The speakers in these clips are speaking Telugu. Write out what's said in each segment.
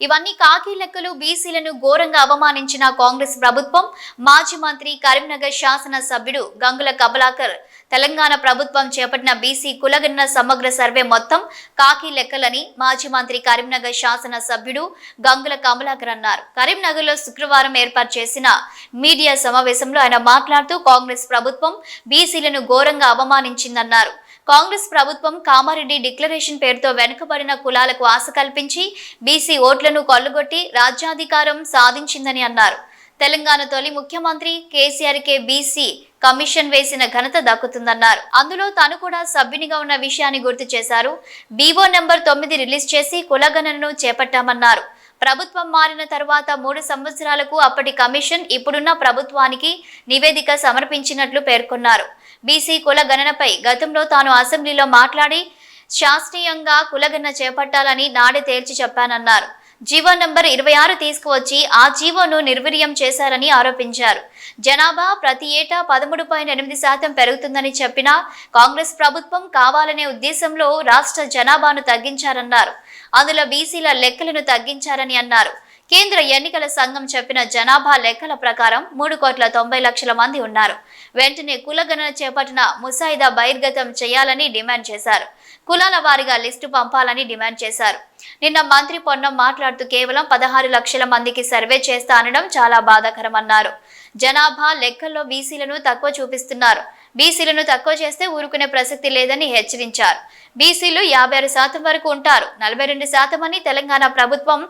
ఇవన్నీ కాకి లెక్కలు బీసీలను ఘోరంగా అవమానించిన కాంగ్రెస్ ప్రభుత్వం మాజీ మంత్రి కరీంనగర్ శాసన సభ్యుడు గంగుల కమలాకర్. తెలంగాణ ప్రభుత్వం చేపట్టిన బీసీ కులగణన సమగ్ర సర్వే మొత్తం కాకి లెక్కలని మాజీ మంత్రి కరీంనగర్ శాసన సభ్యుడు గంగుల కమలాకర్ అన్నారు. కరీంనగర్లో శుక్రవారం ఏర్పాటు చేసిన మీడియా సమావేశంలో ఆయన మాట్లాడుతూ కాంగ్రెస్ ప్రభుత్వం బీసీలను ఘోరంగా అవమానించిందన్నారు. కాంగ్రెస్ ప్రభుత్వం కామారెడ్డి డిక్లరేషన్ పేరుతో వెనుకబడిన కులాలకు ఆశ కల్పించి బీసీ ఓట్లను కొల్లగొట్టి రాజ్యాధికారం సాధించిందని అన్నారు. తెలంగాణ తొలి ముఖ్యమంత్రి కేసీఆర్కే బీసీ కమిషన్ వేసిన ఘనత దక్కుతుందన్నారు. అందులో తాను కూడా సభ్యునిగా ఉన్న విషయాన్ని గుర్తు చేశారు. బీవో నెంబర్ తొమ్మిది రిలీజ్ చేసి కులగణనను చేపట్టామన్నారు. ప్రభుత్వం మారిన తర్వాత మూడు సంవత్సరాలకు అప్పటి కమిషన్ ఇప్పుడున్న ప్రభుత్వానికి నివేదిక సమర్పించినట్లు పేర్కొన్నారు. బీసీ కుల గణనపై గతంలో తాను అసెంబ్లీలో మాట్లాడి శాస్త్రీయంగా కులగణన చేపట్టాలని నాడే తేల్చి చెప్పానన్నారు. జీవో నంబర్ ఇరవై ఆరు తీసుకువచ్చి ఆ జీవోను నిర్వీర్యం చేశారని ఆరోపించారు. జనాభా ప్రతి ఏటా పదమూడు పాయింట్ ఎనిమిది శాతం పెరుగుతుందని చెప్పినా కాంగ్రెస్ ప్రభుత్వం కావాలనే ఉద్దేశంలో రాష్ట్ర జనాభాను తగ్గించారన్నారు. అందులో బీసీల లెక్కలను తగ్గించారని అన్నారు. కేంద్ర ఎన్నికల సంఘం చెప్పిన జనాభా లెక్కల ప్రకారం మూడు కోట్ల తొంభై లక్షల మంది ఉన్నారు. వెంటనే కులగణన చేపట్టిన ముసాయిదా బహిర్గతం చేయాలని డిమాండ్ చేశారు. కులాల వారీగా లిస్టు పంపాలని డిమాండ్ చేశారు. నిన్న మంత్రి పొన్నం మాట్లాడుతూ కేవలం పదహారు లక్షల మందికి సర్వే చేస్తా అనడం చాలా బాధాకరమన్నారు. జనాభా లెక్కల్లో బీసీలను తక్కువ చూపిస్తున్నారు. బీసీలను తక్కువ చేస్తే ఊరుకునే ప్రసక్తి లేదని హెచ్చరించారు. బీసీలు యాభై ఆరు శాతం వరకు ఉంటారు. నలభై రెండు శాతం అని తెలంగాణ ప్రభుత్వం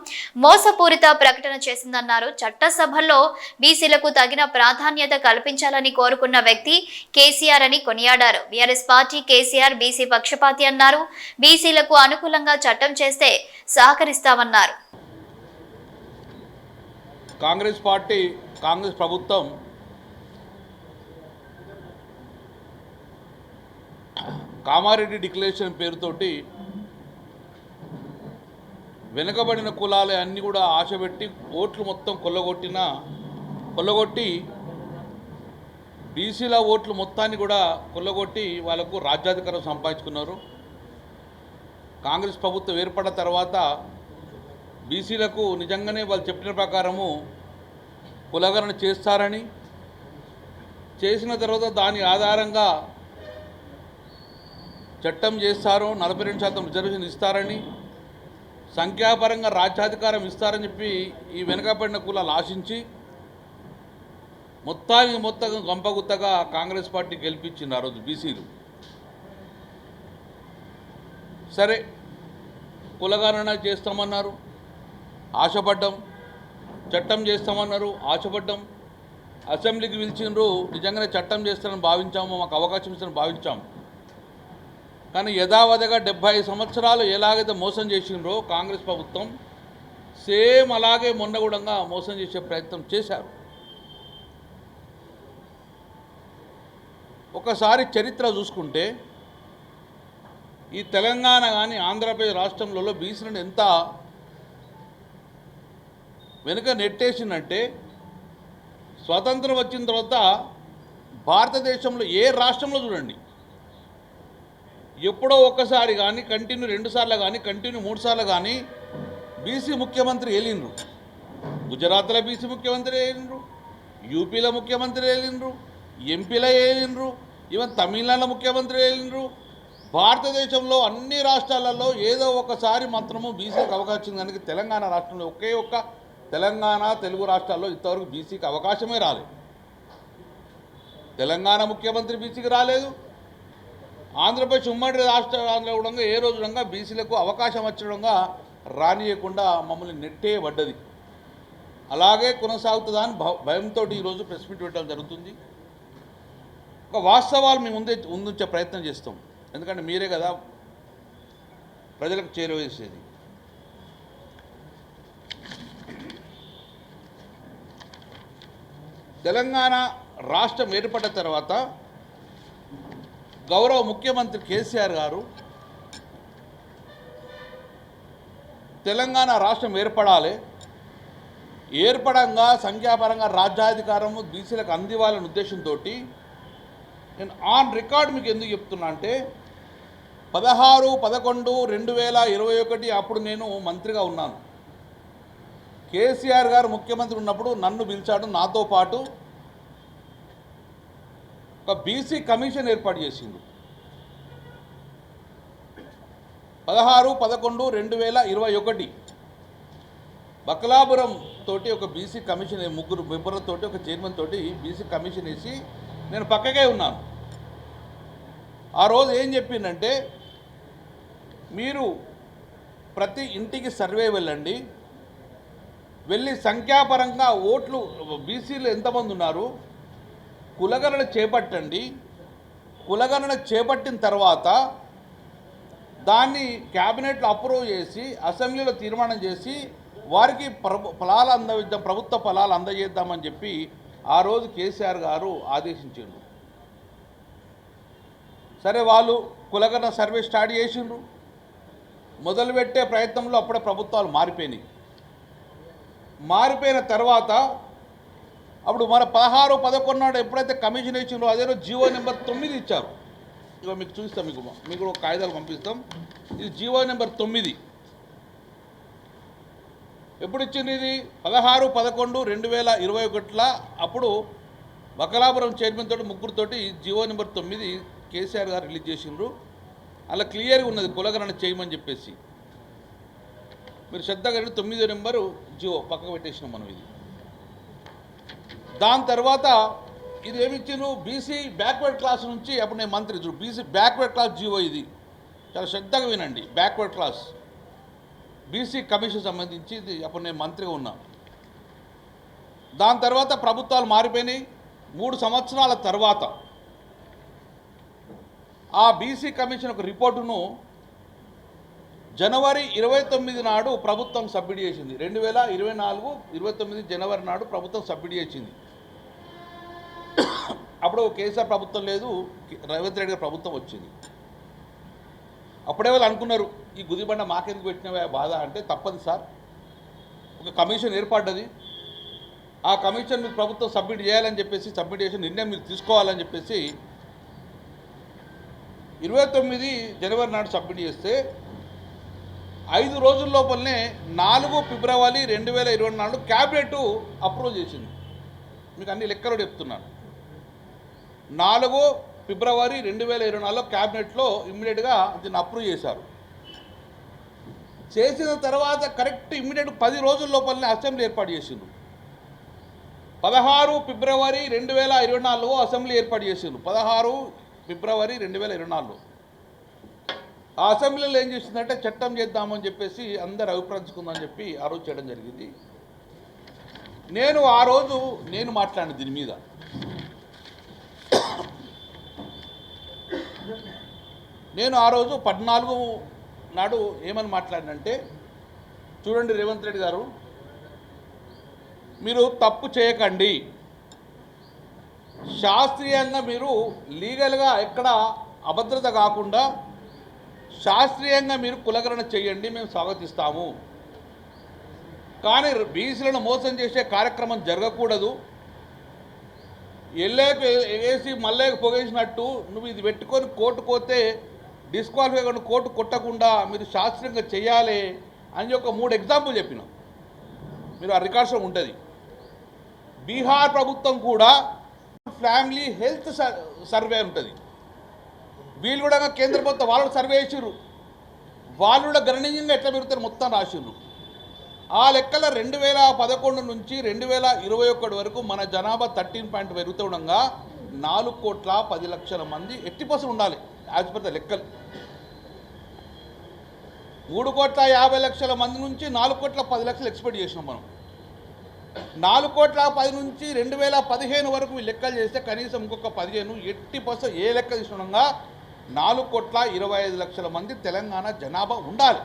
మోసపూరిత ప్రకటన చేసిందన్నారు. చట్టసభల్లో బీసీలకు తగిన ప్రాధాన్యత కల్పించాలని కోరుకున్న వ్యక్తి కేసీఆర్ అని కొనియాడారు. బీఆర్ఎస్ పార్టీ కేసీఆర్ బీసీ పక్షపాతి అన్నారు. బీసీలకు అనుకూలంగా చట్టం చేస్తే సహకరిస్తామన్నారు. కాంగ్రెస్ పార్టీ కాంగ్రెస్ ప్రభుత్వం కామారెడ్డి డిక్లరేషన్ పేరుతోటి వెనుకబడిన కులాలు అన్నీ కూడా ఆశపెట్టి ఓట్లు మొత్తం కొల్లగొట్టిన కొల్లగొట్టి బీసీల ఓట్లు మొత్తాన్ని కూడా కొల్లగొట్టి వాళ్ళకు రాజ్యాధికారం సంపాదించుకున్నారు. కాంగ్రెస్ ప్రభుత్వం ఏర్పడిన తర్వాత బీసీలకు నిజంగానే వాళ్ళు చెప్పిన ప్రకారము కులగరణ చేస్తారని చేసిన తర్వాత దాని ఆధారంగా చట్టం చేస్తారు నలభై రెండు శాతం రిజర్వేషన్ ఇస్తారని సంఖ్యాపరంగా రాజ్యాధికారం ఇస్తారని చెప్పి ఈ వెనుకబడిన కులాలు ఆశించి మొత్తానికి మొత్తం గంపగుత్తగా కాంగ్రెస్ పార్టీ గెలిపించింది ఆ రోజు బీసీలు. సరే కులగణన చేస్తామన్నారు ఆశపడ్డం చట్టం చేస్తామన్నారు ఆశపడ్డం అసెంబ్లీకి పిలిచిండ్రు నిజంగానే చట్టం చేస్తారని భావించాము మాకు అవకాశం ఇస్తారని భావించాము. కానీ యథావధిగా డెబ్భై సంవత్సరాలు ఎలాగైతే మోసం చేసిండ్రో కాంగ్రెస్ ప్రభుత్వం సేమ్ అలాగే మొన్నగూడంగా మోసం చేసే ప్రయత్నం చేశారు. ఒకసారి చరిత్ర చూసుకుంటే ఈ తెలంగాణ కానీ ఆంధ్రప్రదేశ్ రాష్ట్రంలో బీసీలను ఎంత వెనుక నెట్టేసిందంటే స్వతంత్రం వచ్చిన తర్వాత భారతదేశంలో ఏ రాష్ట్రంలో చూడండి ఎప్పుడో ఒక్కసారి కానీ కంటిన్యూ రెండు సార్లు కానీ కంటిన్యూ మూడు సార్లు కానీ బీసీ ముఖ్యమంత్రి వెళ్ళిండ్రు. గుజరాత్లో బీసీ ముఖ్యమంత్రి వెళ్ళిండ్రు. యూపీలో ముఖ్యమంత్రి వెళ్ళిండ్రు. ఎంపీలో వెళ్ళిండ్రు. ఈవెన్ తమిళనాడులో ముఖ్యమంత్రి వెళ్ళిండ్రు. భారతదేశంలో అన్ని రాష్ట్రాలలో ఏదో ఒకసారి మాత్రము బీసీకి అవకాశం దానికి తెలంగాణ రాష్ట్రంలో ఒకే ఒక్క తెలంగాణ తెలుగు రాష్ట్రాల్లో ఇంతవరకు బీసీకి అవకాశమే రాలేదు. తెలంగాణ ముఖ్యమంత్రి బీసీకి రాలేదు. ఆంధ్రప్రదేశ్ ఉమ్మడి రాష్ట్ర ఆంధ్ర కూడా ఏ రోజు బీసీలకు అవకాశం వచ్చడంగా రానియకుండా మమ్మల్ని నెట్టే పడ్డది. అలాగే కొనసాగుతుందా అని భ- భయంతో ఈరోజు ప్రెస్ మీట్ పెట్టడం జరుగుతుంది. ఒక వాస్తవాలు మేము ముందే ముందుంచే ప్రయత్నం చేస్తాం. ఎందుకంటే మీరే కదా ప్రజలకు చేరవేసేది తెలంగాణ రాష్ట్రం ఏర్పడ్డ తర్వాత గౌరవ ముఖ్యమంత్రి కేసీఆర్ గారు తెలంగాణ రాష్ట్రం ఏర్పడాలి. ఏర్పడంగా సంఖ్యాపరంగా రాజ్యాధికారము బీసీలకు అందివ్వాలనే ఉద్దేశంతో నేను ఆన్ రికార్డ్ మీకు ఎందుకు చెప్తున్నా అంటే పదహారు పదకొండు రెండు వేల ఇరవై ఒకటి అప్పుడు నేను మంత్రిగా ఉన్నాను. కేసీఆర్ గారు ముఖ్యమంత్రి ఉన్నప్పుడు నన్ను పిలిచాడు నాతో పాటు ఒక బీసీ కమిషన్ ఏర్పాటు చేసిండు. పదహారు పదకొండు రెండు వేల ఇరవై ఒకటి. బకలాపురం తోటి ఒక బీసీ కమిషన్ ముగ్గురు మెంబర్లతోటి ఒక చైర్మన్ తోటి బీసీ కమిషన్ వేసి నేను పక్కకే ఉన్నాను. ఆ రోజు ఏం చెప్పిందంటే మీరు ప్రతి ఇంటికి సర్వే వెళ్ళండి. వెళ్ళి సంఖ్యాపరంగా ఓట్లు బీసీలు ఎంతమంది ఉన్నారు? కులగణన చేపట్టండి. కులగణన చేపట్టిన తర్వాత దాన్ని క్యాబినెట్లో అప్రూవ్ చేసి అసెంబ్లీలో తీర్మానం చేసి వారికి ప్రభు ఫలాలు అందవిద్దాం ప్రభుత్వ ఫలాలు అందజేద్దామని చెప్పి ఆ రోజు కేసీఆర్ గారు ఆదేశించిండ్రు. సరే వాళ్ళు కులగణ సర్వే స్టార్ట్ చేసిండ్రు. మొదలుపెట్టే ప్రయత్నంలో అప్పుడే ప్రభుత్వాలు మారిపోయినాయి. మారిపోయిన తర్వాత అప్పుడు మన పదహారు పదకొండు నాడు ఎప్పుడైతే కమిషన్ ఇచ్చిందో అదే రోజు జీవో నెంబర్ తొమ్మిది ఇచ్చారు. ఇక మీకు చూపిస్తాం మీకు మీకు ఒక కాగితాలు పంపిస్తాం. ఇది జీవో నెంబర్ తొమ్మిది. ఎప్పుడు ఇచ్చింది ఇది? పదహారు పదకొండు రెండు వేల ఇరవై ఒకటిలో. అప్పుడు బకలాపురం చైర్మన్ తోటి ముగ్గురుతోటి జీవో నెంబర్ తొమ్మిది కేసీఆర్ గారు రిలీజ్ చేసిండ్రు. అలా క్లియర్గా ఉన్నది కులగణన చేయమని చెప్పేసి. మీరు శ్రద్ధగా తొమ్మిదో నెంబరు జియో పక్కకు పెట్టేసినాం మనం ఇది. దాని తర్వాత ఇది ఏమిచ్చిండ్రు బీసీ బ్యాక్వర్డ్ క్లాస్ నుంచి అప్పుడు నేను మంత్రి బీసీ బ్యాక్వర్డ్ క్లాస్ జీవో ఇది. చాలా శ్రద్ధగా వినండి. బ్యాక్వర్డ్ క్లాస్ బీసీ కమిషన్ సంబంధించి ఇది అప్పుడు నేను మంత్రిగా ఉన్నా. దాని తర్వాత ప్రభుత్వాలు మారిపోయినాయి. మూడు సంవత్సరాల తర్వాత ఆ బీసీ కమిషన్ ఒక రిపోర్టును జనవరి ఇరవై తొమ్మిది నాడు ప్రభుత్వం సబ్మిట్ చేసింది. రెండు వేల ఇరవై నాలుగు ఇరవై తొమ్మిది జనవరి నాడు ప్రభుత్వం సబ్మిట్ చేసింది. అప్పుడు కేసీఆర్ ప్రభుత్వం లేదు రేవంత్ రెడ్డి గారి ప్రభుత్వం వచ్చింది. అప్పుడే వాళ్ళు అనుకున్నారు ఈ గుదిబండ మాకెందుకు పెట్టినవే బాధ అంటే తప్పదు సార్. ఒక కమిషన్ ఏర్పడ్డది. ఆ కమిషన్ మీరు ప్రభుత్వం సబ్మిట్ చేయాలని చెప్పేసి సబ్మిట్ చేసి నిర్ణయం మీరు తీసుకోవాలని చెప్పేసి ఇరవై తొమ్మిది జనవరి నాడు సబ్మిట్ చేస్తే ఐదు రోజుల లోపలనే నాలుగు ఫిబ్రవరి రెండు వేల ఇరవై నాలుగు క్యాబినెట్ అప్రూవ్ చేసింది. మీకు అన్ని లెక్కలు చెప్తున్నాను. నాలుగు ఫిబ్రవరి రెండు వేల ఇరవై నాలుగులో క్యాబినెట్లో ఇమ్మీడియట్గా దీన్ని అప్రూవ్ చేశారు. చేసిన తర్వాత కరెక్ట్ ఇమ్మీడియట్ పది రోజుల లోపలనే అసెంబ్లీ ఏర్పాటు చేసిండ్రు. పదహారు ఫిబ్రవరి రెండు వేల ఇరవై నాలుగు అసెంబ్లీ ఏర్పాటు చేసిండ్రు. పదహారు ఫిబ్రవరి రెండు వేల ఇరవై నాలుగు ఆ అసెంబ్లీలో ఏం చేసిందంటే చట్టం చేద్దామని చెప్పేసి అందరు అభిప్రాయించుకుందని చెప్పి ఆ రోజు చేయడం జరిగింది. నేను ఆ రోజు నేను మాట్లాడిన దీని మీద. నేను ఆ రోజు పద్నాలుగు నాడు ఏమని మాట్లాడినంటే చూడండి రేవంత్ రెడ్డి గారు మీరు తప్పు చేయకండి. శాస్త్రీయంగా మీరు లీగల్గా ఎక్కడ అభద్రత కాకుండా శాస్త్రీయంగా మీరు కులకరణ చేయండి మేము స్వాగతిస్తాము. కానీ బీసీలను మోసం చేసే కార్యక్రమం జరగకూడదు. ఎల్లేకు వేసి మల్లేకు పొగేసినట్టు నువ్వు ఇది పెట్టుకొని కోర్టు పోతే డిస్క్వాలిఫై కానీ కోర్టు కొట్టకుండా మీరు శాస్త్రీయంగా చేయాలి అని ఒక మూడు ఎగ్జాంపుల్ చెప్పిన. మీరు ఆ రికార్డ్స్లో ఉంటుంది. బీహార్ ప్రభుత్వం కూడా ఫ్యామిలీ హెల్త్ సర్- సర్వే ఉంటుంది. వీళ్ళు కూడా కేంద్ర ప్రభుత్వం వాళ్ళు సర్వే చేసిర్రు. వాళ్ళు కూడా గణనీయంగా ఎట్లా పెరుగుతారు మొత్తం రాసిర్రు. ఆ లెక్కల రెండు వేల పదకొండు నుంచి రెండు వేల ఇరవై ఒకటి వరకు మన జనాభా థర్టీన్ పాయింట్ పెరుగుతుండగా నాలుగు కోట్ల పది లక్షల మంది ఎట్టి పర్సెంట్ ఉండాలి యాజ్ పర్ ద లెక్కలు. మూడు కోట్ల యాభై లక్షల మంది నుంచి నాలుగు కోట్ల పది లక్షలు ఎక్స్పెక్ట్ చేసినాం మనం. నాలుగు కోట్ల పది నుంచి రెండు వేల పదిహేను వరకు లెక్కలు చేస్తే కనీసం ఇంకొక పదిహేను ఎట్టి పర్సెంట్ ఏ లెక్క తీసుకుండగా నాలుగు కోట్ల ఇరవై ఐదు లక్షల మంది తెలంగాణ జనాభా ఉండాలి.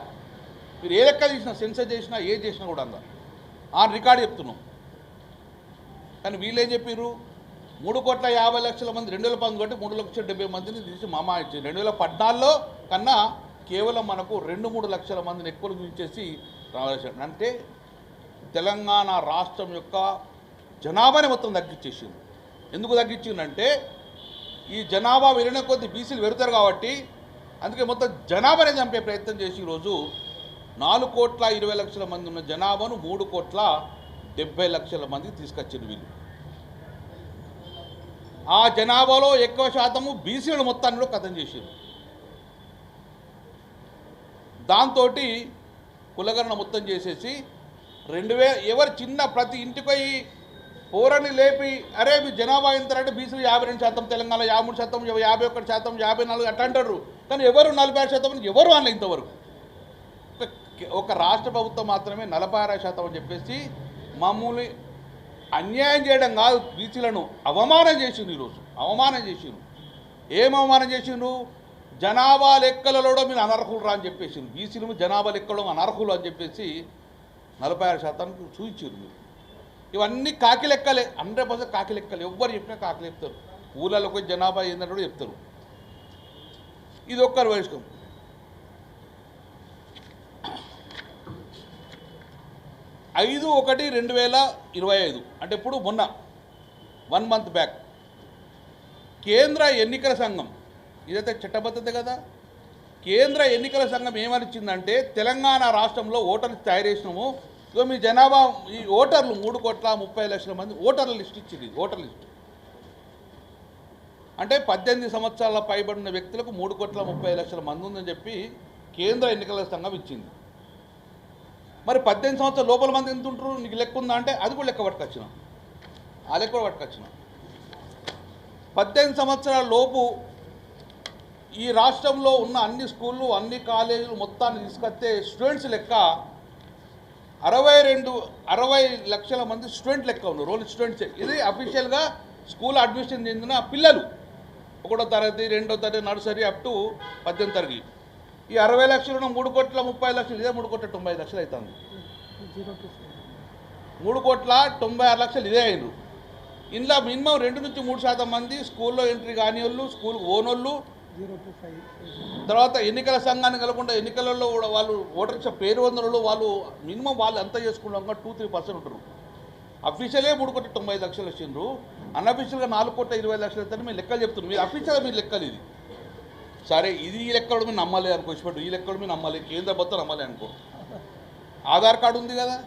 మీరు ఏ లెక్క చేసినా సెన్సర్ చేసినా ఏ చేసినా కూడా అందా ఆ రికార్డు చెప్తున్నాం. కానీ వీళ్ళేం చెప్పారు మూడు కోట్ల యాభై లక్షల మంది రెండు వేల పంతొమ్మిది మూడు లక్షల డెబ్బై మందిని తీసి మామా ఇచ్చింది. రెండు వేల పద్నాలుగులో కన్నా కేవలం మనకు రెండు మూడు లక్షల మందిని ఎక్కువ చూసేసి రావాల్సి అంటే తెలంగాణ రాష్ట్రం యొక్క జనాభాని మొత్తం తగ్గించేసింది. ఎందుకు తగ్గించిందంటే ఈ జనాభా వెళ్ళిన కొద్ది బీసీలు పెరుగుతారు కాబట్టి అందుకే మొత్తం జనాభానే చంపే ప్రయత్నం చేసి ఈరోజు నాలుగు కోట్ల ఇరవై లక్షల మంది ఉన్న జనాభాను మూడు కోట్ల డెబ్బై లక్షల మందికి తీసుకొచ్చింది వీళ్ళు. ఆ జనాభాలో ఎక్కువ శాతము బీసీలు మొత్తాన్ని కూడా కథం చేసింది దాంతో కులగణన మొత్తం చేసేసి రెండు వేల ఎవరు చిన్న ప్రతి ఇంటికి పోరని లేపి అరే మీ జనాభా ఎంత అంటే బీసీలు యాభై రెండు శాతం తెలంగాణ యాభై మూడు శాతం యాభై ఒకటి శాతం యాభై నాలుగు అట్లా అంటారు. కానీ ఎవరు నలభై ఆరు శాతం ఎవరు అనలే ఇంతవరకు. ఒక- రాష్ట్ర ప్రభుత్వం మాత్రమే నలభై ఆరు శాతం అని చెప్పేసి మామూలు అన్యాయం చేయడం కాదు. బీసీలను అవమానం చేసిండు ఈరోజు. అవమానం చేసిండు ఏం అవమానం చేసిండు జనాభా లెక్కలలో మీరు అనర్హులు రా అని చెప్పేసి బీసీలు జనాభా లెక్కలో అనర్హులు అని చెప్పేసి నలభై ఆరు శాతానికి చూయించారు మీరు. ఇవన్నీ కాకి లెక్కలే. హండ్రెడ్ పర్సెంట్ కాకి లెక్కలు. ఎవ్వరు చెప్పినా కాకి చెప్తారు ఊళ్ళలో జనాభా ఏంటంటే కూడా చెప్తారు. ఇది ఒక్కరు వయస్కం ఐదు ఒకటి రెండు వేల ఇరవై ఐదు. అంటే ఇప్పుడు మొన్న వన్ మంత్ బ్యాక్. కేంద్ర ఎన్నికల సంఘం ఇదైతే చట్టబద్ధత కదా? కేంద్ర ఎన్నికల సంఘం ఏమనిచ్చిందంటే తెలంగాణ రాష్ట్రంలో ఓటర్లు తయారు చేసినాము. సో మీ జనాభా ఈ ఓటర్లు మూడు కోట్ల ముప్పై లక్షల మంది ఓటర్ల లిస్ట్ ఇచ్చింది ఓటర్ లిస్ట్. అంటే పద్దెనిమిది సంవత్సరాల పైబడిన వ్యక్తులకు మూడు కోట్ల ముప్పై లక్షల మంది ఉందని చెప్పి కేంద్ర ఎన్నికల సంఘం ఇచ్చింది. మరి పద్దెనిమిది సంవత్సరాల లోపల మంది ఎంత ఉంటారు నీకు లెక్క ఉందా అంటే అది కూడా లెక్క పట్టుకొచ్చినాం. ఆ లెక్క కూడా పద్దెనిమిది సంవత్సరాల లోపు ఈ రాష్ట్రంలో ఉన్న అన్ని స్కూళ్ళు అన్ని కాలేజీలు మొత్తాన్ని తీసుకొస్తే స్టూడెంట్స్ లెక్క అరవై రెండు అరవై లక్షల మంది స్టూడెంట్ లెక్క ఉన్నారు రోల్ స్టూడెంట్స్ ఇది అఫీషియల్గా స్కూల్ అడ్మిషన్ చెందిన పిల్లలు. ఒకటో తరగతి రెండో తరగతి నర్సరీ అప్ టు పద్దెనిమిది తరగతి. ఈ అరవై లక్షలు మూడు కోట్ల ముప్పై లక్షలు ఇదే మూడు కోట్ల తొంభై లక్షలు అవుతుంది మూడు కోట్ల తొంభై ఆరు లక్షలు ఇదే అయినరు. ఇందులో మినిమం రెండు నుంచి మూడు శాతం మంది స్కూల్లో ఎంట్రీ కాని వాళ్ళు స్కూల్ ఓనోళ్ళు తర్వాత ఎన్నికల సంఘాన్ని కలగకుండా ఎన్నికలలో కూడా వాళ్ళు ఓటర్ పేరు వందలలో వాళ్ళు మినిమం వాళ్ళు అంతా చేసుకున్నాక టూ త్రీ పర్సెంట్ ఉంటారు. అఫీషియలే మూడు కోట్ల తొంభై లక్షలు వచ్చిండ్రు. అన్అఫీషియల్గా నాలుగు కోట్ల ఇరవై లక్షలు అయితే మీరు లెక్కలు చెప్తున్నారు మీరు అఫీషియల్ మీరు లెక్కలు ఇది. సరే ఇది ఈ లెక్క మీరు నమ్మాలి అనుకో ఇష్టపడు ఈ లెక్క మీరు నమ్మాలి కేంద్ర భర్త నమ్మాలి అనుకో. ఆధార్ కార్డు ఉంది కదా?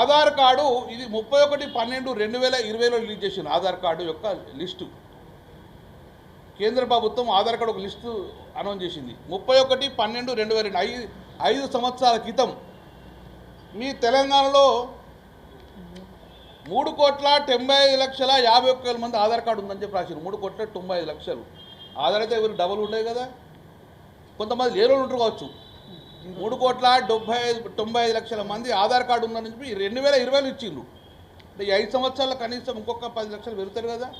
ఆధార్ కార్డు ఇది ముప్పై ఒకటి పన్నెండు రెండు వేల ఇరవైలో రిలీజ్ చేసిన ఆధార్ కార్డు యొక్క లిస్టు. కేంద్ర ప్రభుత్వం ఆధార్ కార్డు ఒక లిస్టు అనౌన్స్ చేసింది. ముప్పై ఒకటి పన్నెండు రెండు వేల రెండు ఐదు ఐదు సంవత్సరాల క్రితం మీ తెలంగాణలో మూడు కోట్ల తొంభై ఐదు లక్షల యాభై ఒక్క వేల మంది ఆధార్ కార్డు ఉందని చెప్పి రాశారు మూడు కోట్ల తొంభై ఐదు లక్షలు. ఆధార్ అయితే ఎవరు డబుల్ ఉండేవి కదా? కొంతమంది లేరు ఉంటారు కావచ్చు. మూడు కోట్ల డెబ్బై ఐదు తొంభై ఐదు లక్షల మంది ఆధార్ కార్డు ఉందని చెప్పి రెండు వేల ఇరవైలో ఇచ్చిండ్రు. అంటే ఐదు సంవత్సరాల కనీసం ఇంకొక పది లక్షలు పెరుగుతారు కదా?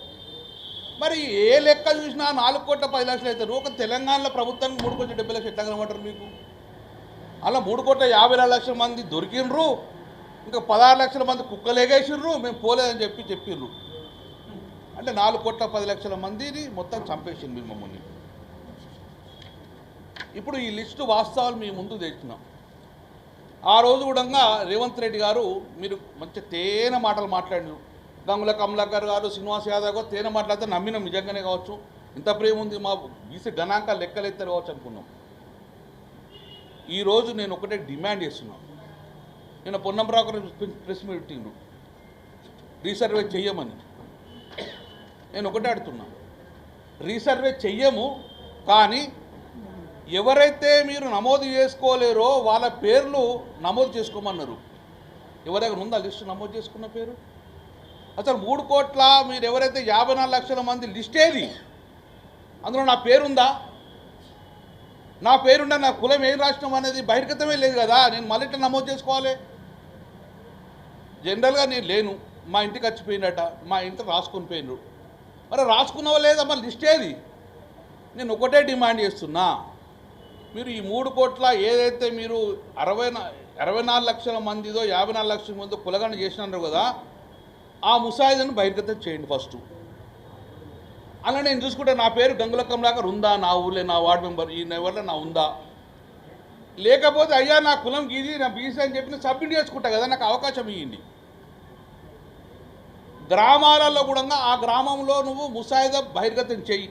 మరి ఏ లెక్క చూసినా నాలుగు కోట్ల పది లక్షలు అవుతారు ఒక తెలంగాణలో ప్రభుత్వానికి మూడు కోట్ల డెబ్బై లక్షలు ఎట్లా కనబడరు మీకు? అలా మూడు కోట్ల యాభై లక్షల మంది దొరికిండ్రు ఇంకా పదహారు లక్షల మంది కుక్కలేగేసిర్రు మేము పోలేదని చెప్పి చెప్పిండ్రు అంటే నాలుగు కోట్ల పది లక్షల మందిని మొత్తం చంపేసింది మీరు మమ్మల్ని. ఇప్పుడు ఈ లిస్టు వాస్తవాలు మీ ముందు తెచ్చినాం. ఆ రోజు కూడా రేవంత్ రెడ్డి గారు మీరు మంచి తేనె మాటలు మాట్లాడినారు గంగుల కమలాకర్ గారు శ్రీనివాస్ యాదవ్ గారు తేనె మాట్లాడితే నమ్మినాం నిజంగానే కావచ్చు. ఇంత ప్రేమ ఉంది మా బీసీ లెక్కలు లెక్కలెత్తారు కావచ్చు అనుకున్నాం. ఈరోజు నేను ఒకటే డిమాండ్ చేస్తున్నాను నేను పొన్నం గారు ప్రెస్ మీట్ రీసర్వే చెయ్యమని. నేను ఒకటే అడుగుతున్నా. రీసర్వే చెయ్యము కానీ ఎవరైతే మీరు నమోదు చేసుకోలేరో వాళ్ళ పేర్లు నమోదు చేసుకోమన్నారు. ఎవరైనా ఉందా లిస్టు నమోదు చేసుకున్న పేరు? అసలు మూడు కోట్ల మీరు ఎవరైతే యాభై నాలుగు లక్షల మంది లిస్ట్ ఏది? అందులో నా పేరుందా? నా పేరుండ నా కులం ఏం రాష్ట్రం అనేది బహిర్గతమే లేదు కదా. నేను మళ్ళీ ఇట్లా నమోదు చేసుకోవాలి. జనరల్గా నేను లేను. మా ఇంటికి వచ్చిపోయినట మా ఇంట్లో రాసుకొని పోయినరు మరి రాసుకున్నావా లేదా మరి లిస్ట్ ఏది? నేను ఒకటే డిమాండ్ చేస్తున్నా. మీరు ఈ మూడు కోట్ల ఏదైతే మీరు అరవై అరవై నాలుగు లక్షల మందిదో యాభై నాలుగు లక్షల మందిదో కులగణ చేసినారు కదా ఆ ముసాయిదను బహిర్గతం చేయండి ఫస్ట్ అలా నేను చూసుకుంటే నా పేరు గంగుల కమలాకర్ ఉందా? నా ఊళ్ళో నా వార్డు మెంబర్ ఈ నెవర్లో నా ఉందా? లేకపోతే అయ్యా నా కులం గీది నా బీసీ అని చెప్పి సబ్మిట్ చేసుకుంటా కదా నాకు అవకాశం ఇవ్వండి గ్రామాలలో కూడా ఆ గ్రామంలో నువ్వు ముసాయిదా బహిర్గతం చెయ్యి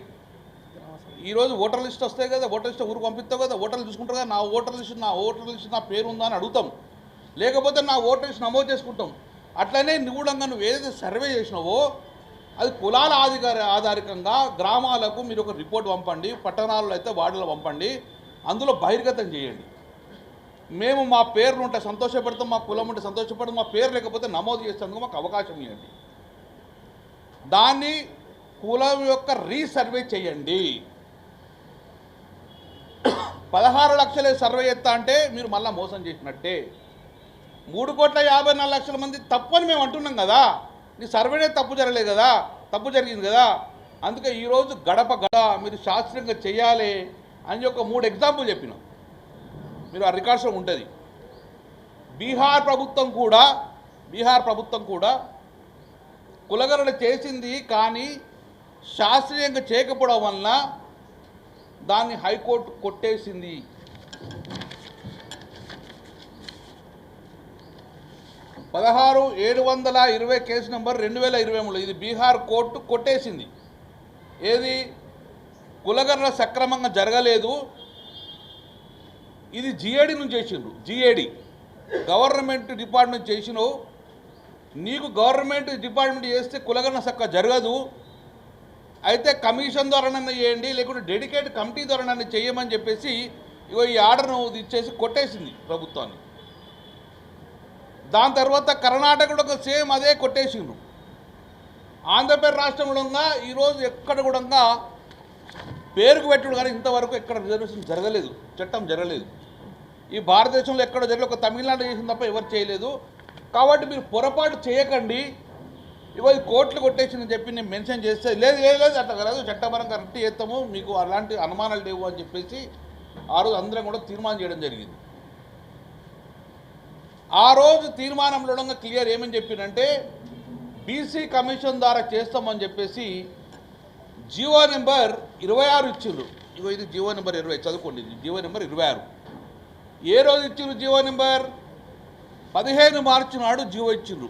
ఈరోజు ఓటర్ లిస్ట్ వస్తాయి కదా ఓటర్ లిస్ట్ ఊరు పంపిస్తావు కదా ఓటర్లు చూసుకుంటారు కదా నా ఓటర్ లిస్ట్ నా ఓటర్ లిస్ట్ నా పేరు ఉందా అని అడుగుతాం. లేకపోతే నా ఓటర్ లిస్ట్ నమోదు చేసుకుంటాం. అట్లనే నిగూఢంగా నువ్వు ఏదైతే సర్వే చేసినావో అది కులాల ఆధికార ఆధారికంగా గ్రామాలకు మీరు ఒక రిపోర్ట్ పంపండి పట్టణాల్లో అయితే వార్డులో పంపండి అందులో బహిర్గతం చేయండి. మేము మా పేర్లు ఉంటే సంతోషపడతాం మా కులం ఉంటే సంతోషపడతాం మా పేరు లేకపోతే నమోదు చేసేందుకు మాకు అవకాశం ఇవ్వండి. దాన్ని కులం యొక్క రీసర్వే చేయండి. పదహారు లక్షలే సర్వే ఎత్తా అంటే మీరు మళ్ళీ మోసం చేసినట్టే. మూడు కోట్ల యాభై నాలుగు లక్షల మంది తప్పు అని మేము అంటున్నాం కదా. నీ సర్వేనే తప్పు జరగలేదు కదా. తప్పు జరిగింది కదా. అందుకే ఈరోజు గడప గడ మీరు శాస్త్రీయంగా చేయాలి అని ఒక మూడు ఎగ్జాంపుల్ చెప్పినాం. మీరు ఆ రికార్డ్స్లో ఉంటుంది. బీహార్ ప్రభుత్వం కూడా బీహార్ ప్రభుత్వం కూడా కులగరణ చేసింది కానీ శాస్త్రీయంగా చేయకపోవడం వలన దాన్ని హైకోర్టు కొట్టేసింది. పదహారు ఏడు వందల ఇరవై కేసు నెంబర్ రెండు వేల ఇరవై మూడు. ఇది బీహార్ కోర్టు కొట్టేసింది. ఏది? కులగరణ సక్రమంగా జరగలేదు. ఇది జిఏడి నుంచి చేసిండ్రు. జిఏడి గవర్నమెంట్ డిపార్ట్మెంట్ చేసినవు నీకు గవర్నమెంట్ డిపార్ట్మెంట్ చేస్తే కులగరణ సక్క జరగదు. అయితే కమిషన్ ద్వారానన్నా చేయండి లేకుంటే డెడికేట్ కమిటీ ద్వారానన్నా చేయమని చెప్పేసి ఇగో ఈ ఆర్డర్ను ఇచ్చేసి కొట్టేసింది ప్రభుత్వాన్ని. దాని తర్వాత కర్ణాటక కూడా సేమ్ అదే కొట్టేసిండ్రు. ఆంధ్రప్రదేశ్ రాష్ట్రంలో ఉన్న ఈరోజు ఎక్కడ కూడా పేరుకు పెట్టుడు కానీ ఇంతవరకు ఎక్కడ రిజర్వేషన్ జరగలేదు చట్టం జరగలేదు. ఈ భారతదేశంలో ఎక్కడ జరగలేదు ఒక తమిళనాడు చేసిన తప్ప ఎవరు చేయలేదు. కాబట్టి మీరు పొరపాటు చేయకండి. ఇవాళ కోట్లు కొట్టేసిందని చెప్పి నేను మెన్షన్ చేస్తే లేదు లేదు లేదు అట్లా కాదు చట్టపరం కరెక్ట్ చేస్తాము మీకు అలాంటి అనుమానాలు లేవు అని చెప్పేసి ఆ రోజు అందరం కూడా తీర్మానం చేయడం జరిగింది. ఆ రోజు తీర్మానంలో క్లియర్ ఏమని చెప్పిందంటే బీసీ కమిషన్ ద్వారా చేస్తామని చెప్పేసి జీవో నెంబర్ ఇరవై ఆరు ఇచ్చిండ్రు. ఇగో ఇది జీవో నెంబర్ ఇరవై చదువుకోండి జీవో నెంబర్ ఇరవై ఆరు. ఏ రోజు ఇచ్చిండ్రు జీవో నెంబర్? పదిహేను మార్చి నాడు జీవో ఇచ్చిండ్రు.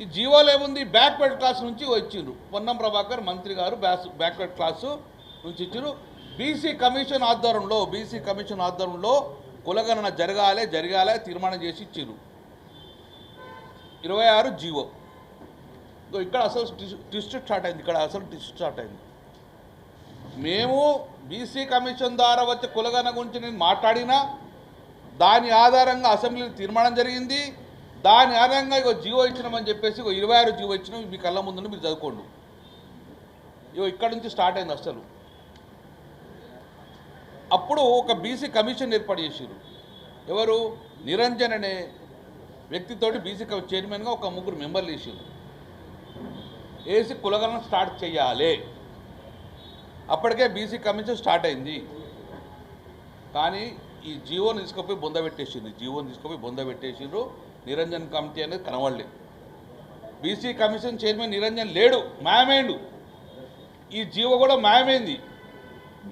ఈ జీవోలో ఏముంది? బ్యాక్వర్డ్ క్లాస్ నుంచి వచ్చిండ్రు పొన్నం ప్రభాకర్ మంత్రి గారు బ్యాస్ బ్యాక్వర్డ్ క్లాసు నుంచి ఇచ్చిండ్రు. బీసీ కమిషన్ ఆధ్వర్యంలో బీసీ కమిషన్ ఆధ్వర్యంలో కులగణన జరగాలే జరగాలే తీర్మానం చేసి ఇచ్చిండ్రు. ఇరవై ఆరు జీవో ఇక్కడ అసలు ట్విస్ట్ స్టార్ట్ అయింది ఇక్కడ అసలు ట్విస్ట్ స్టార్ట్ అయింది. మేము బీసీ కమిషన్ ద్వారా వచ్చే కులగణ గురించి నేను మాట్లాడినా దాని ఆధారంగా అసెంబ్లీలో తీర్మానం జరిగింది దాని ఆధారంగా ఇగో జీవో ఇచ్చినామని చెప్పేసి ఇక ఇరవై ఆరు జీవో ఇచ్చినాం మీ కళ్ళ ముందు మీరు చదువుకోండి. ఇగో ఇక్కడ నుంచి స్టార్ట్ అయింది అసలు. అప్పుడు ఒక బీసీ కమిషన్ ఏర్పాటు చేసారు ఎవరు? నిరంజన్ అనే వ్యక్తితోటి బీసీ చైర్మన్గా ఒక ముగ్గురు మెంబర్లు వేసారు వేసి కులగణన స్టార్ట్ చేయాలి. అప్పటికే బీసీ కమిషన్ స్టార్ట్ అయింది. కానీ ఈ జీవోని తీసుకుపోయి బొంద పెట్టేసింది. జీవోని తీసుకుపోయి బొంద పెట్టేసిండ్రు. నిరంజన్ కమిటీ అనేది కనబడలేదు. బీసీ కమిషన్ చైర్మన్ నిరంజన్ లేడు మాయమైండు. ఈ జీవో కూడా మాయమైంది.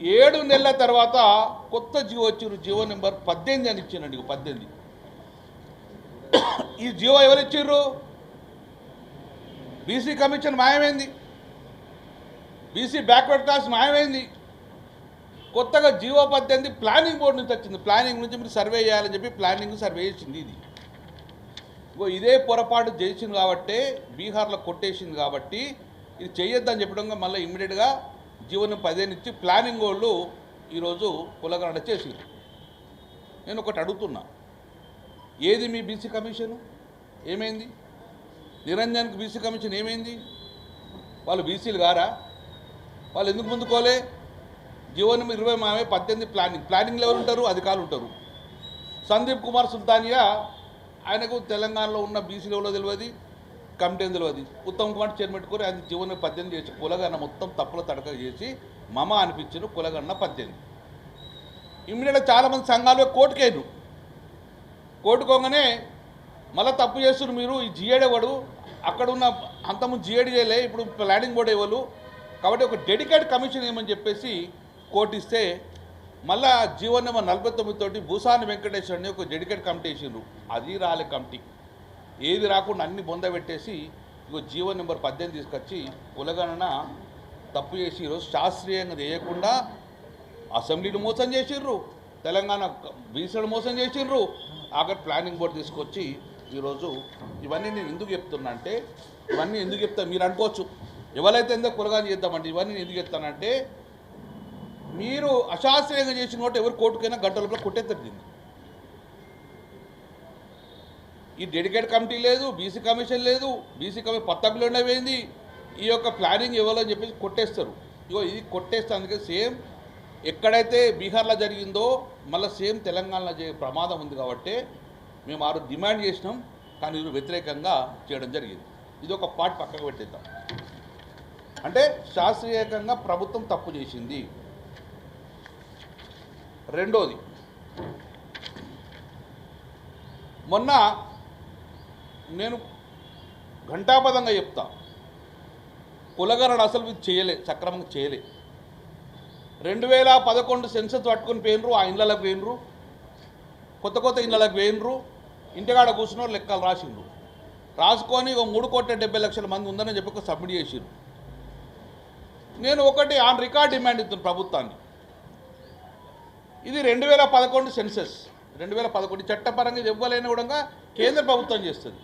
ఏడు నెలల తర్వాత కొత్త జీవో వచ్చిండ్రు. జీవో నెంబర్ పద్దెనిమిది అని ఇచ్చిండండి పద్దెనిమిది. ఈ జియో ఎవరు ఇచ్చిర్రు బీసీ కమిషన్ మాయమైంది. బీసీ బ్యాక్వర్డ్ క్లాస్ మాయమైంది. కొత్తగా జీవో పద్దెనిమిది ప్లానింగ్ బోర్డు నుంచి వచ్చింది. ప్లానింగ్ నుంచి మీరు సర్వే చేయాలని చెప్పి ప్లానింగ్ సర్వే చేసింది ఇది. ఇంకో ఇదే పొరపాటు చేసింది కాబట్టి బీహార్లో కొట్టేసింది కాబట్టి ఇది చేయొద్దని చెప్పడంగా మళ్ళీ ఇమ్మీడియట్గా జీవోని పదిహేను ఇచ్చి ప్లానింగ్ వాళ్ళు ఈరోజు కులగరణ చేసింది నేను ఒకటి అడుగుతున్నా. ఏది మీ బీసీ కమిషను? ఏమైంది? నిరంజన్కి బీసీ కమిషన్ ఏమైంది? వాళ్ళు బీసీలు గారా వాళ్ళు ఎందుకు ముందుకోలే? జీవనం ఇరవై మామే పద్దెనిమిది ప్లానింగ్. ప్లానింగ్లో ఎవరు ఉంటారు? అధికారులు ఉంటారు. సందీప్ కుమార్ సుల్తానియా ఆయనకు తెలంగాణలో ఉన్న బీసీలు ఎవరో తెలియదు కమిటీ తెలియదు ఉత్తమ్ కుమార్ చైర్మన్ పెట్టుకొని ఆయన జీవన పద్దెనిమిది చేసి కులగన్న మొత్తం తప్పుల తడక చేసి మమ అనిపించిన కులగన్న పద్దెనిమిది. ఇమ్మీడియట్గా చాలామంది సంఘాలు కోర్టుకేను కోర్టుకోగానే మళ్ళీ తప్పు చేస్తున్నారు మీరు. ఈ జిఏడి వాడు అక్కడ ఉన్న అంతము జిఏడి చేయలే ఇప్పుడు ప్లానింగ్ బోర్డు ఇవ్వరు కాబట్టి ఒక డెడికేట్ కమిషన్ ఏమని చెప్పేసి కోర్టు ఇస్తే మళ్ళా జీవన్ నెంబర్ నలభై తొమ్మిది తోటి భూసాని వెంకటేశ్వర అని ఒక డెడికేట్ కమిటీ వేసిండ్రు. అది రాలే కమిటీ ఏది రాకుండా అన్ని బొందబెట్టేసి ఇగో జీవన్ నెంబర్ పద్దెనిమిది తీసుకొచ్చి కులగణన తప్పు చేసి ఈరోజు శాస్త్రీయంగా చేయకుండా అసెంబ్లీని మోసం చేసిర్రు తెలంగాణ బీసీలు మోసం చేసిర్రు ఆఖరి ప్లానింగ్ బోర్డు తీసుకొచ్చి ఈరోజు ఇవన్నీ నేను ఎందుకు చెప్తున్నా అంటే ఇవన్నీ ఎందుకు చెప్తా మీరు అనుకోవచ్చు. ఎవరైతే ఎందుకు కులగాని చేద్దామంటే ఇవన్నీ నేను ఎందుకు చెప్తానంటే మీరు అశాస్త్రీయంగా చేసిన కాబట్టి ఎవరు కోర్టుకైనా గంట లోపల కొట్టేస్తారు దీన్ని ఈ డెడికేట్ కమిటీ లేదు బీసీ కమిషన్ లేదు బీసీ కమిషన్ పత్తకులు ఉండవేంది ఈ యొక్క ప్లానింగ్ ఇవ్వాలని చెప్పేసి కొట్టేస్తారు. ఇగో ఇది కొట్టేస్తే అందుకే సేమ్ ఎక్కడైతే బీహార్లో జరిగిందో మళ్ళీ సేమ్ తెలంగాణలో జరిగే ప్రమాదం ఉంది కాబట్టి మేము ఆరు డిమాండ్ చేసినాం కానీ ఇది వ్యతిరేకంగా చేయడం జరిగింది. ఇది ఒక పార్ట్ పక్కకు పెట్టేద్దాం. అంటే శాస్త్రీయకంగా ప్రభుత్వం తప్పు చేసింది. రెండోది మొన్న నేను ఘంటాపదంగా చెప్తా. కులగరణ అసలు ఇది చేయలే సక్రమంగా చేయలే. రెండు వేల పదకొండు సెన్సెస్ పట్టుకొని పోయినరు ఆ ఇండ్లకు పోయినరు. కొత్త కొత్త ఇండ్లకు పోయినరు. ఇంటికాడ కూర్చున్నారు లెక్కలు రాసిండ్రు. రాసుకొని ఒక మూడు కోట్ల డెబ్బై లక్షల మంది ఉందని చెప్పి ఒక సబ్మిట్ చేసిండ్రు. నేను ఒకటి ఆన్ రికార్డ్ డిమాండ్ ఇస్తున్నాను ప్రభుత్వాన్ని. ఇది రెండు వేల పదకొండు సెన్సెస్. రెండు వేల పదకొండు చట్టపరంగా ఇవ్వలేని కూడా కేంద్ర ప్రభుత్వం చేస్తుంది.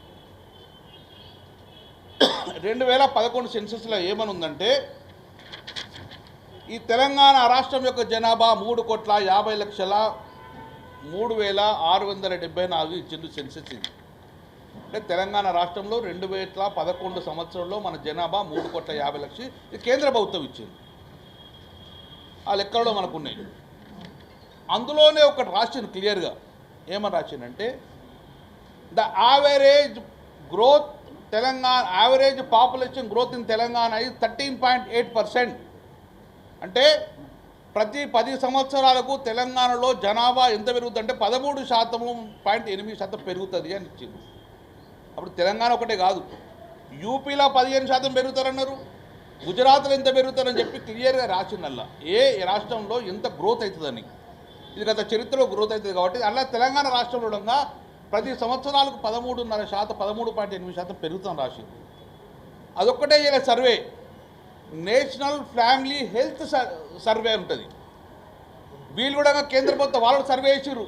రెండు వేల పదకొండు సెన్సెస్లో ఏమని ఉందంటే ఈ తెలంగాణ రాష్ట్రం యొక్క జనాభా మూడు కోట్ల యాభై లక్షల మూడు వేల ఆరు వందల డెబ్బై నాలుగు ఇచ్చింది సెన్సెస్ ఇది. అంటే తెలంగాణ రాష్ట్రంలో రెండు వేల పదకొండు సంవత్సరంలో మన జనాభా మూడు కోట్ల యాభై లక్షలు ఇది కేంద్ర ప్రభుత్వం ఇచ్చింది. ఆ లెక్కల్లో మనకు ఉన్నాయి అందులోనే ఒకటి రాసింది క్లియర్గా. ఏమని రాసిందంటే the average growth Telangana average population growth in Telangana ఇది థర్టీన్ పాయింట్ ఎయిట్ పర్సెంట్ అంటే ప్రతి పది సంవత్సరాలకు తెలంగాణలో జనాభా ఎంత పెరుగుతుంది అంటే పదమూడు శాతము పాయింట్ ఎనిమిది శాతం పెరుగుతుంది అని ఇచ్చింది అప్పుడు తెలంగాణ ఒకటే కాదు. యూపీలో పదిహేను శాతం పెరుగుతారన్నారు. గుజరాత్లో ఎంత పెరుగుతారని చెప్పి క్లియర్గా రాసినల్లా ఏ రాష్ట్రంలో ఎంత గ్రోత్ అవుతుందని. ఇది గత చరిత్రలో గ్రోత్ అవుతుంది కాబట్టి అలా తెలంగాణ రాష్ట్రంలో ఉండగా ప్రతి సంవత్సరాలకు పదమూడున్నర శాతం పదమూడు పాయింట్ ఎనిమిది శాతం పెరుగుతాం రాసింది. అదొక్కటే survey national family health survey ఉంటుంది. వీళ్ళు కూడా కేంద్ర ప్రభుత్వం వాళ్ళు సర్వే చేసిర్రు.